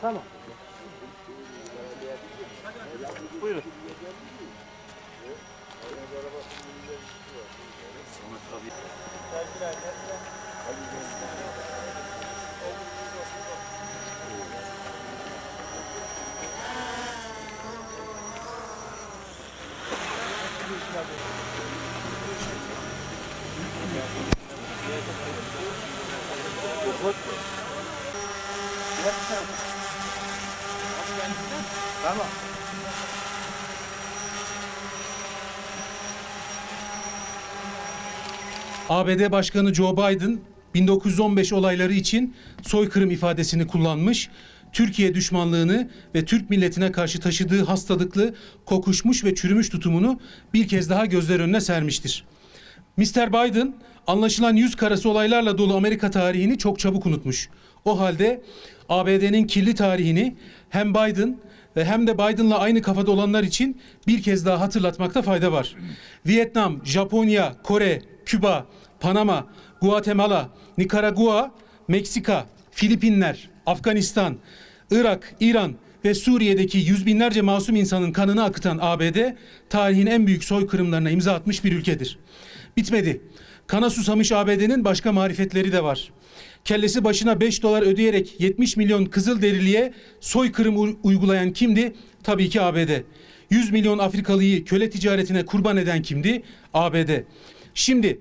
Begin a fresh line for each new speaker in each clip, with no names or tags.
Tamam. Buyurun. Sonuç abi. Geldiler, geldiler. Hadi gelsinler. Thank you. Tamam.
ABD Başkanı Joe Biden 1915 olayları için soykırım ifadesini kullanmış. Türkiye düşmanlığını ve Türk milletine karşı taşıdığı hastalıklı, kokuşmuş ve çürümüş tutumunu bir kez daha gözler önüne sermiştir. Mr. Biden anlaşılan yüz karası olaylarla dolu Amerika tarihini çok çabuk unutmuş. O halde ABD'nin kirli tarihini hem Biden ve hem de Biden'la aynı kafada olanlar için bir kez daha hatırlatmakta fayda var. Vietnam, Japonya, Kore, Küba, Panama, Guatemala, Nikaragua, Meksika, Filipinler, Afganistan, Irak, İran ve Suriye'deki yüz binlerce masum insanın kanını akıtan ABD tarihin en büyük soykırımlarına imza atmış bir ülkedir. Bitmedi. Kana susamış ABD'nin başka marifetleri de var. Kellesi başına 5 dolar ödeyerek 70 milyon Kızılderiliye soykırım uygulayan kimdi? Tabii ki ABD. 100 milyon Afrikalıyı köle ticaretine kurban eden kimdi? ABD. Şimdi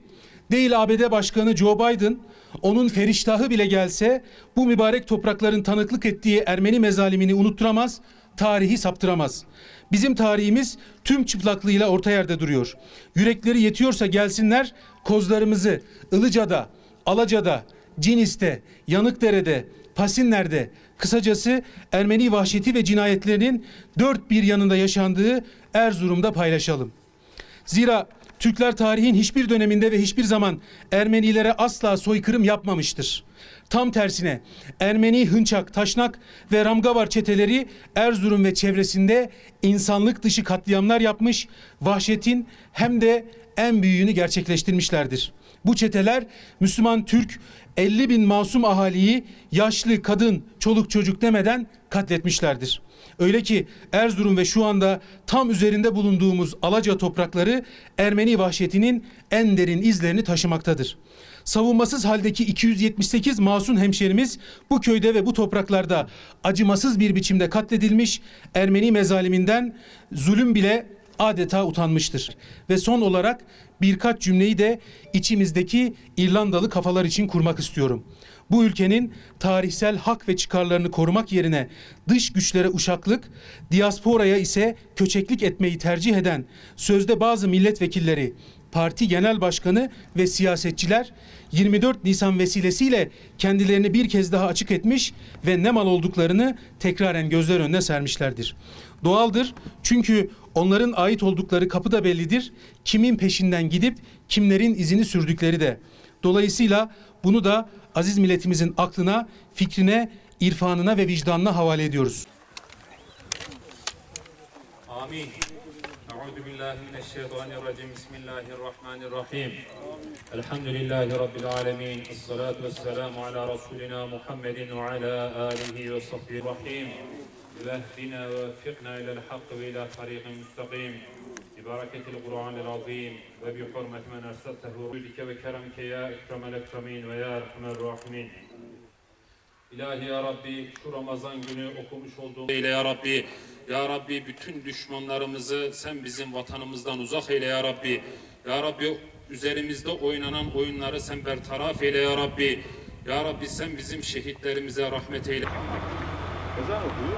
değil ABD Başkanı Joe Biden onun feriştahı bile gelse bu mübarek toprakların tanıklık ettiği Ermeni mezalimini unutturamaz, tarihi saptıramaz. Bizim tarihimiz tüm çıplaklığıyla orta yerde duruyor. Yürekleri yetiyorsa gelsinler kozlarımızı Ilıca'da, Alaca'da, Cinis'te, Yanıkdere'de, Pasinler'de, kısacası Ermeni vahşeti ve cinayetlerinin dört bir yanında yaşandığı Erzurum'da paylaşalım. Zira Türkler tarihin hiçbir döneminde ve hiçbir zaman Ermenilere asla soykırım yapmamıştır. Tam tersine Ermeni, Hınçak, Taşnak ve Ramgavar çeteleri Erzurum ve çevresinde insanlık dışı katliamlar yapmış, vahşetin hem de en büyüğünü gerçekleştirmişlerdir. Bu çeteler Müslüman Türk 50 bin masum ahaliyi yaşlı, kadın, çoluk çocuk demeden katletmişlerdir. Öyle ki Erzurum ve şu anda tam üzerinde bulunduğumuz Alaca toprakları Ermeni vahşetinin en derin izlerini taşımaktadır. Savunmasız haldeki 278 masum hemşerimiz bu köyde ve bu topraklarda acımasız bir biçimde katledilmiş, Ermeni mezaliminden zulüm bile adeta utanmıştır. Ve son olarak birkaç cümleyi de içimizdeki İrlandalı kafalar için kurmak istiyorum. Bu ülkenin tarihsel hak ve çıkarlarını korumak yerine dış güçlere uşaklık, diasporaya ise köçeklik etmeyi tercih eden sözde bazı milletvekilleri, parti genel başkanı ve siyasetçiler 24 Nisan vesilesiyle kendilerini bir kez daha açık etmiş ve ne mal olduklarını tekraren gözler önüne sermişlerdir. Doğaldır çünkü Onların ait oldukları kapı da bellidir. Kimin peşinden gidip kimlerin izini sürdükleri de. Dolayısıyla bunu da aziz milletimizin aklına, fikrine, irfanına ve vicdanına havale ediyoruz.
Amin. Euzu billahi mineşşeytanirracim. Bismillahirrahmanirrahim. Elhamdülillahi rabbil alamin. Essalatu vesselamu ala rasulina Muhammedin ve ala alihi ve sahbihi rahim. وعلى آله وصحبه الرحيم واهدنا ووفقنا إلى الحق وإلى طريق مستقيم ببركة القرآن العظيم وبحرمة من أرسلته بك وكرمك يا أكرم الأكرمين ويا أرحم الراحمين İlahi ya Rabbi şu Ramazan günü okumuş olduğumuz eyle ya Rabbi. Ya Rabbi bütün düşmanlarımızı sen bizim vatanımızdan uzak eyle ya Rabbi. Ya Rabbi üzerimizde oynanan oyunları sen bertaraf eyle ya Rabbi. Ya Rabbi sen bizim şehitlerimize rahmet eyle.
我这样我不用